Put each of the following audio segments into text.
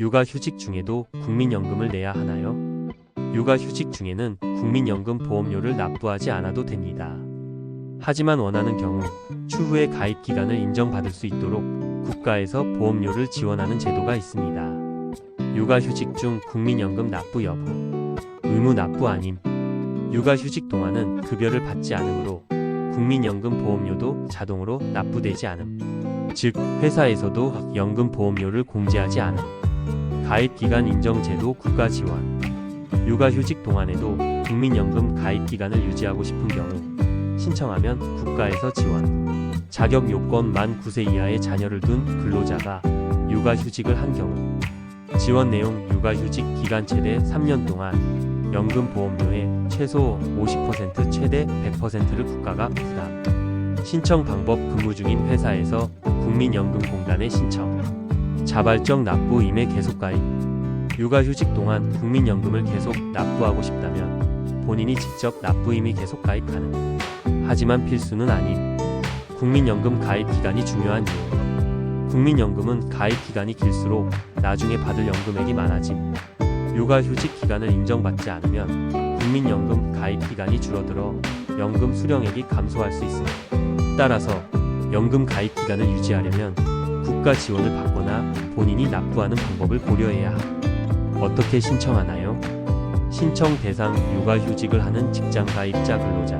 육아휴직 중에도 국민연금을 내야 하나요? 육아휴직 중에는 국민연금 보험료를 납부하지 않아도 됩니다. 하지만 원하는 경우 추후에 가입 기간을 인정받을 수 있도록 국가에서 보험료를 지원하는 제도가 있습니다. 육아휴직 중 국민연금 납부 여부 의무 납부 아님 육아휴직 동안은 급여를 받지 않으므로 국민연금 보험료도 자동으로 납부되지 않음. 즉 회사에서도 연금 보험료를 공제하지 않음. 가입 기간 인정 제도 국가 지원. 육아휴직 동안에도 국민연금 가입 기간을 유지하고 싶은 경우 신청하면 국가에서 지원. 자격 요건 만 9세 이하의 자녀를 둔 근로자가 육아휴직을 한 경우 지원 내용 육아휴직 기간 최대 3년 동안 연금 보험료의 최소 50% 최대 100%를 국가가 부담. 신청 방법 근무 중인 회사에서 국민연금공단에 신청. 자발적 납부 임의 계속 가입. 육아휴직 동안 국민연금을 계속 납부하고 싶다면 본인이 직접 납부 임의 계속 가입 가능. 하지만 필수는 아님. 국민연금 가입 기간이 중요한 이유. 국민연금은 가입 기간이 길수록 나중에 받을 연금액이 많아짐. 육아휴직 기간을 인정받지 않으면 국민연금 가입 기간이 줄어들어 연금 수령액이 감소할 수 있습니다. 따라서 연금 가입 기간을 유지하려면 국가 지원을 받거나 본인이 납부하는 방법을 고려해야 합니다. 어떻게 신청하나요? 신청 대상 육아휴직을 하는 직장 가입자 근로자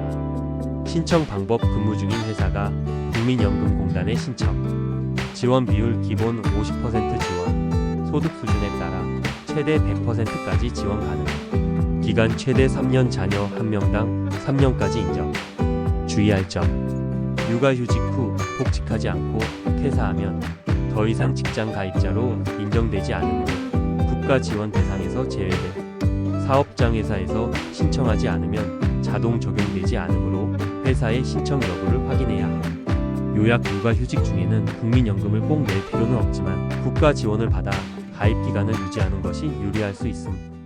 신청 방법 근무 중인 회사가 국민연금공단에 신청 지원 비율 기본 50% 지원 소득 수준에 따라 최대 100%까지 지원 가능. 기간 최대 3년 자녀 1명당 3년까지 인정. 주의할 점. 육아휴직 후 복직하지 않고 퇴사하면 더 이상 직장 가입자로 인정되지 않으므로 국가 지원 대상에서 제외돼. 사업장 회사에서 신청하지 않으면 자동 적용되지 않으므로 회사의 신청 여부를 확인해야 합니다. 요약 육아휴직 중에는 국민연금을 꼭 낼 필요는 없지만 국가 지원을 받아 가입 기간을 유지하는 것이 유리할 수 있습니다.